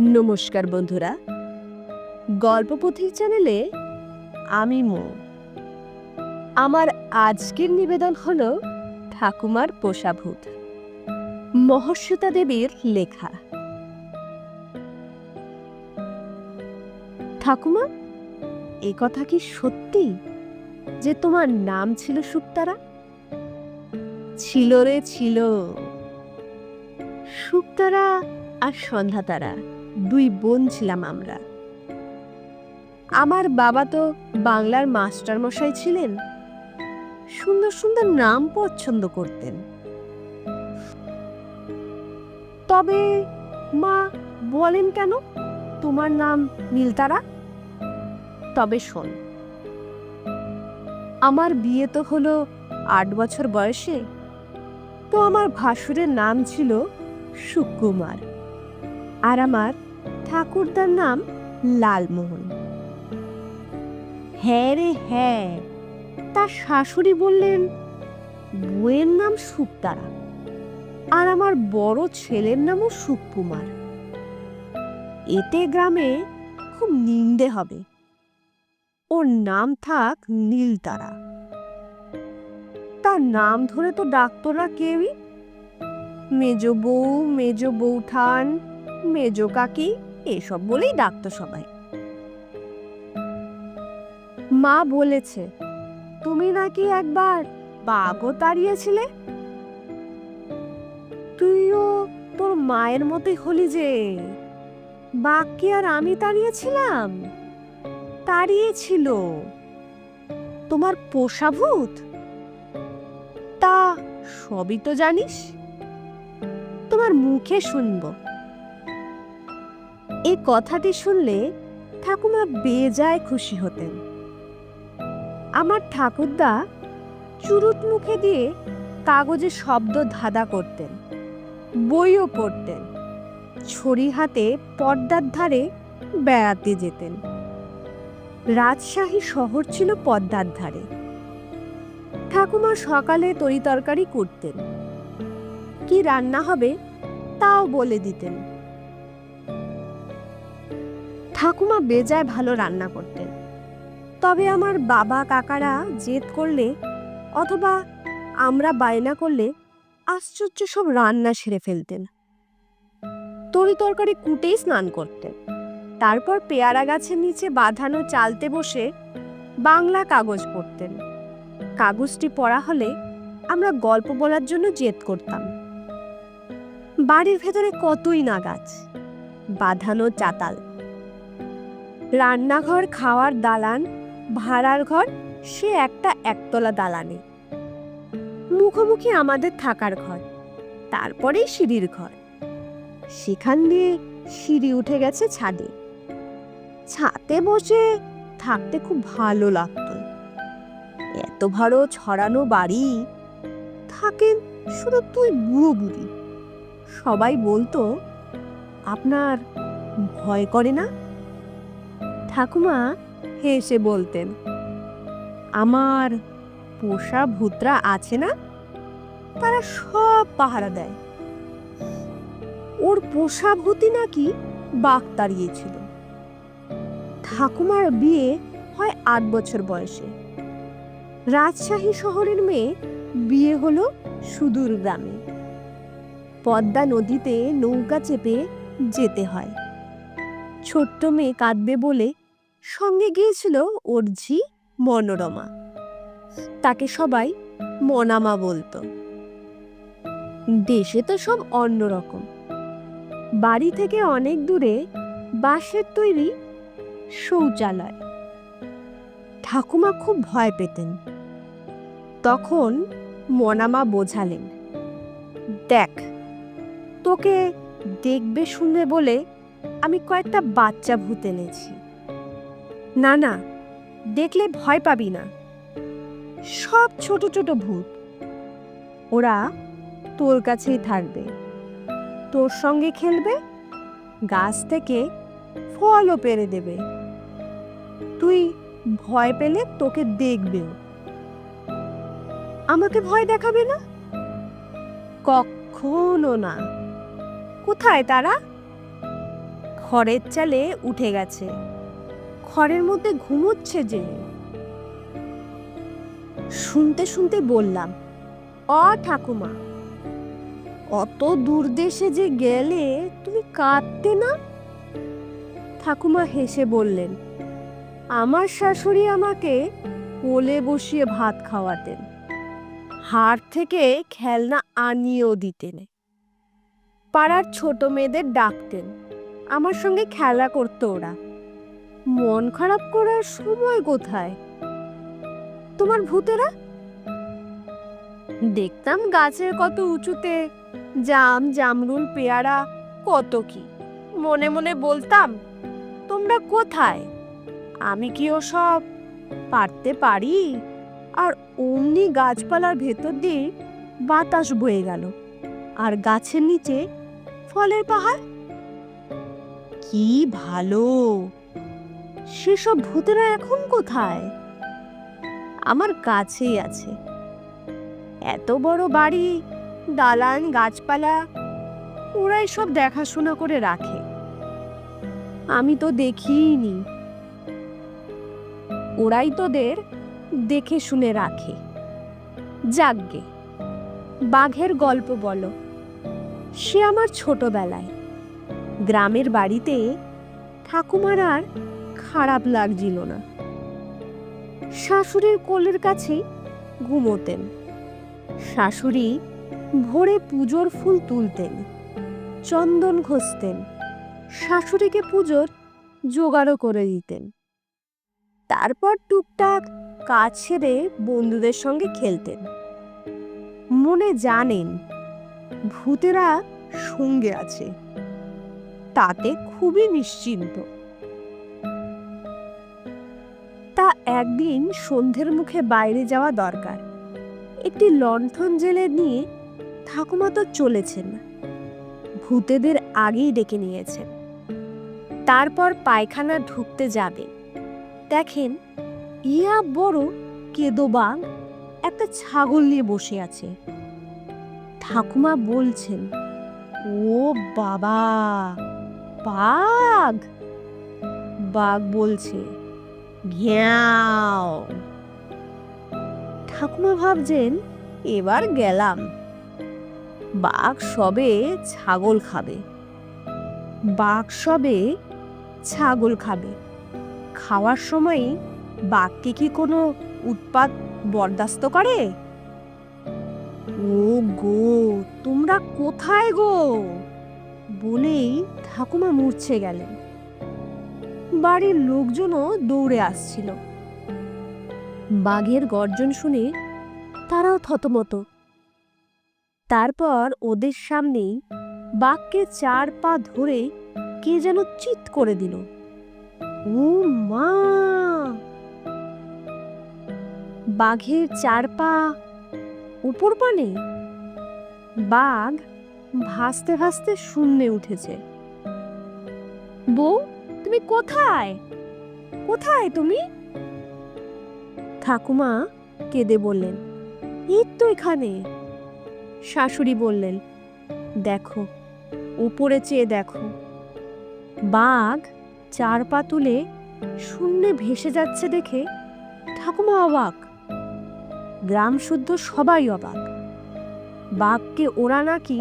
নমস্কার বন্ধুরা। গল্প গল্পপথিক চ্যানেলে আমি মো। আমার আজকের নিবেদন হল ঠাকুমার পোষাভূত, মহর্ষিতা দেবীর লেখা। ঠাকুমা, এ কথা কি সত্যি যে তোমার নাম ছিল সুক্তারা? ছিল রে ছিল। সুক্তারা আর সন্ধ্যাতারা দুই বোন ছিলাম আমরা। আমার বাবা তো বাংলার মাস্টার মশাই ছিলেন। সুন্দর সুন্দর নাম পছন্দ করতেন। তবে মা বলেন কেন? তোমার নাম নীলতারা? তবে শোন। আমার বিয়ে তো হলো আট বছর বয়সে। তো আমার ভাসুরের নাম ছিল সুকুমার। আর আমার ঠাকুরদার নাম লালমোহন। হ্যাঁ রে হ্যাঁ তার শাশুড়ি বললেন, বউয়ের নাম সুক্তারা আর আমার বড় ছেলের নামও সুকুমার। এতে গ্রামে খুব নিন্দে হবে। ওর নাম থাক নীলতারা। তার নাম ধরে তো ডাকতো না কেউই। মেজ বউ, মেজ বৌঠান মেজ কাকি এসব বলেই ডাকতো সবাই। মা বলেছে, তুমি নাকি একবার বাঘও তাড়িয়েছিলে? তুইও তোর মায়ের মতোই হলি যে। বাঘকে আর আমি তাড়িয়েছিলাম? তাড়িয়েছিল। তোমার পোষা ভূত? তা সবই তো জানিস। তোমার মুখে শুনব। এই কথাটি শুনলে ঠাকুমা বেজায় খুশি হতেন। আমার ঠাকুরদা চুরুট মুখে দিয়ে কাগজে শব্দ ধাঁধা করতেন, বইও পড়তেন, ছড়ি হাতে পর্দার ধারে বেড়াতে যেতেন। রাজশাহী শহর ছিল পদ্মার ধারে। ঠাকুমা সকালে তরিতরকারি করতেন। কি রান্না হবে তাও বলে দিতেন। ঠাকুমা বেজায় ভালো রান্না করতেন। তবে আমার বাবা কাকারা জেদ করলে অথবা আমরা বায়না করলে আশ্চর্য সব রান্না সেরে ফেলতেন। তরি তরকারি কুটেই স্নান করতেন। তারপর পেয়ারা গাছের নিচে বাঁধানো চালতে বসে বাংলা কাগজ পড়তেন। কাগজটি পড়া হলে আমরা গল্প বলার জন্য জেদ করতাম। বাড়ির ভেতরে কতই না গাছ, বাঁধানো চাতাল। রান্নাঘর খাওয়ার দালান, ভাড়ার ঘর, সে একটা একতলা দালানে। মুখোমুখি আমাদের থাকার ঘর, তারপরেই সিঁড়ির ঘর। সেখান দিয়ে সিঁড়ি উঠে গেছে ছাদে। ছাতে বসে থাকতে খুব ভালো লাগতো। এত ভালো ছড়ানো বাড়ি থাকেন শুধু তুই বুড়ো বুড়ি। সবাই বলতো, আপনার ভয় করে না? ঠাকুমা হেসে বলতেন, আমার পোষা ভূতরা আছে না? তারা সব পাহারা দেয়। ওর পোষা ভূতি নাকি বাঘ তাড়িয়েছিল। ঠাকুমার বিয়ে হয় আট বছর বয়সে। রাজশাহী শহরের মেয়ে বিয়ে হলো সুদূর গ্রামে। পদ্মা নদীতে নৌকা চেপে যেতে হয়। ছোট্ট মেয়ে কাঁদবে বলে সঙ্গে গিয়েছিল ওর ঝি মনোরমা। তাকে সবাই মনামা বলতো। দেশে তো সব অন্যরকম। বাড়ি থেকে অনেক দূরে বাঁশের তৈরি শৌচালয়। ঠাকুমা খুব ভয় পেতেন। তখন মনামা বোঝালেন, দেখ, তোকে দেখবে শুনবে বলে আমি কয়েকটা বাচ্চা ভূত এনেছি। না না, দেখলে ভয় পাবি না। সব ছোট ছোট ভূত। ওরা তোর কাছেই থাকবে। তোর সঙ্গে খেলবে, গাছ থেকে ফলও পেরে দেবে। তুই ভয় পেলে তোকে দেখবেও। আমাকে ভয় দেখাবে না? কখনো না। কোথায় তারা? খড়ের চালে উঠে গেছে। খড়ের মধ্যে ঘুমোচ্ছে যে। শুনতে শুনতে বললাম, অ ঠাকুমা, অত দূর দেশে যে গেলে তুমি কাঁদতে না? ঠাকুমা হেসে বললেন, আমার শাশুড়ি আমাকে কোলে বসিয়ে ভাত খাওয়াতেন, হাড় থেকে খেলনা আনিয়েও দিতেন, পাড়ার ছোট মেয়েদের ডাকতেন, আমার সঙ্গে খেলা করতো ওরা। মন খারাপ করার সময় কোথায়? তোমার ভূতেরা? দেখতাম গাছের কত উঁচুতে জাম জামরুল পেয়ারা, কত কি। মনে মনে বলতাম, তোমরা কোথায়? আমি কি ওসব পারতে পারি? আর অমনি গাছপালার ভেতর দিয়ে বাতাস বয়ে গেল, আর গাছের নিচে ফলের পাহাড়। কি ভালো! সেসব ভূতেরা এখন কোথায়? আমার কাছেই আছে। এত বড় বাড়ি, দালান, গাছপালা ওরাই সব দেখাশোনা করে রাখে। আমি তো দেখিনি। ওরাই তোদের দেখে শুনে রাখে যাকগে বাঘের গল্প বলো। সে আমার ছোটবেলায়। গ্রামের বাড়িতে ঠাকুমার আর খারাপ লাগছিল না। শাশুড়ির কোলের কাছে ঘুমোতেন। শাশুড়ি ভোরে পুজোর ফুল তুলতেন, চন্দন ঘষতেন, শাশুড়িকে পুজোর জোগাড়ও করে দিতেন। তারপর টুকটাক কাজ সেরে বন্ধুদের সঙ্গে খেলতেন। মনে জানেন, ভূতেরা সঙ্গে আছে, তাতে খুবই নিশ্চিন্ত। একদিন সন্ধ্যের মুখে বাইরে যাওয়া দরকার। একটি লণ্ঠন জেলে নিয়ে ঠাকুমা তো চলেছেন। ভূতেদের আগেই ডেকে নিয়েছেন। তারপর পায়খানা ঢুকতে যাবে। দেখেন, ইয়া বড় কেদো বাঘ একটা ছাগল নিয়ে বসে আছে। ঠাকুমা বলছেন, ও বাবা, বাঘ! বাঘ বলছে ঘ্যাও। ঠাকুমা ভাবছেন, এবার গেলাম। বাঘ সবে ছাগল খাবে। বাঘ সবে ছাগল খাবে। খাওয়ার সময় বাঘকে কি কোনো উৎপাত বরদাস্ত করে? ও গো তোমরা কোথায় গো? বলেই ঠাকুমা মূর্ছে গেলেন। বাড়ির লোকজনও দৌড়ে আসছিল। বাঘের গর্জন শুনে তারাও থতমত। তারপর ওদের সামনেই বাঘকে চার পা ধরে কে যেন চিৎ করে দিল। ও মা! বাঘের চার পা উপর পানে বাঘ ভাসতে ভাসতে শূন্যে উঠেছে। বউ তুমি কোথায়? কোথায় তুমি? ঠাকুমা কেঁদে বললেন, এই তো এখানে। শাশুড়ি বললেন, দেখো, উপরে চেয়ে দেখো। বাঘ চার পা তুলে শূন্যে ভেসে যাচ্ছে দেখে ঠাকুমা অবাক। গ্রাম শুদ্ধ সবাই অবাক। বাঘকে ওরা নাকি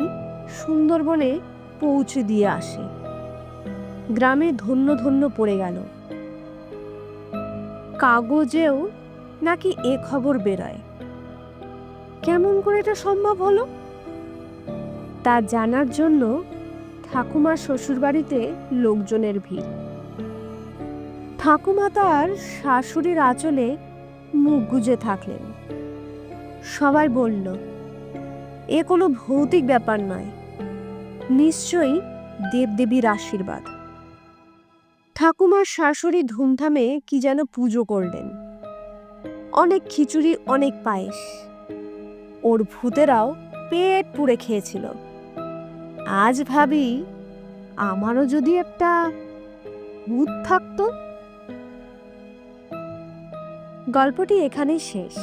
সুন্দরবনে পৌঁছে দিয়ে আসে। গ্রামে ধন্য ধন্য পড়ে গেল। কাগজেও নাকি এ খবর বেরোয়। কেমন করে এটা সম্ভব হলো? তা জানার জন্য ঠাকুমার শ্বশুরবাড়িতে লোকজনের ভিড়। ঠাকুমা তার শাশুড়ির আঁচলে মুখ গুজে থাকলেন। সবাই বলল, এ কোনো ভৌতিক ব্যাপার নয়। নিশ্চয়ই দেবদেবীর আশীর্বাদ। ঠাকুমার শাশুড়ি ধুমধামে কি যেন পুজো করলেন। অনেক খিচুড়ি, অনেক পায়েস। ওর ভূতেরাও পেট পুড়ে খেয়েছিল। আজ ভাবি, আমারও যদি একটা ভূত থাকতো। গল্পটি এখানেই শেষ।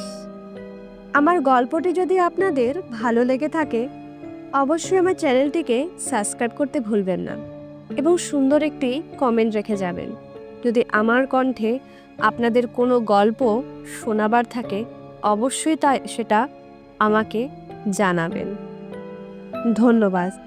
আমার গল্পটি যদি আপনাদের ভালো লেগে থাকে, অবশ্যই আমার চ্যানেলটিকে সাবস্ক্রাইব করতে ভুলবেন না। এবং সুন্দর একটি কমেন্ট রেখে যাবেন। যদি আমার কণ্ঠে আপনাদের কোনো গল্প শোনাবার থাকে, অবশ্যই তা সেটা আমাকে জানাবেন। ধন্যবাদ।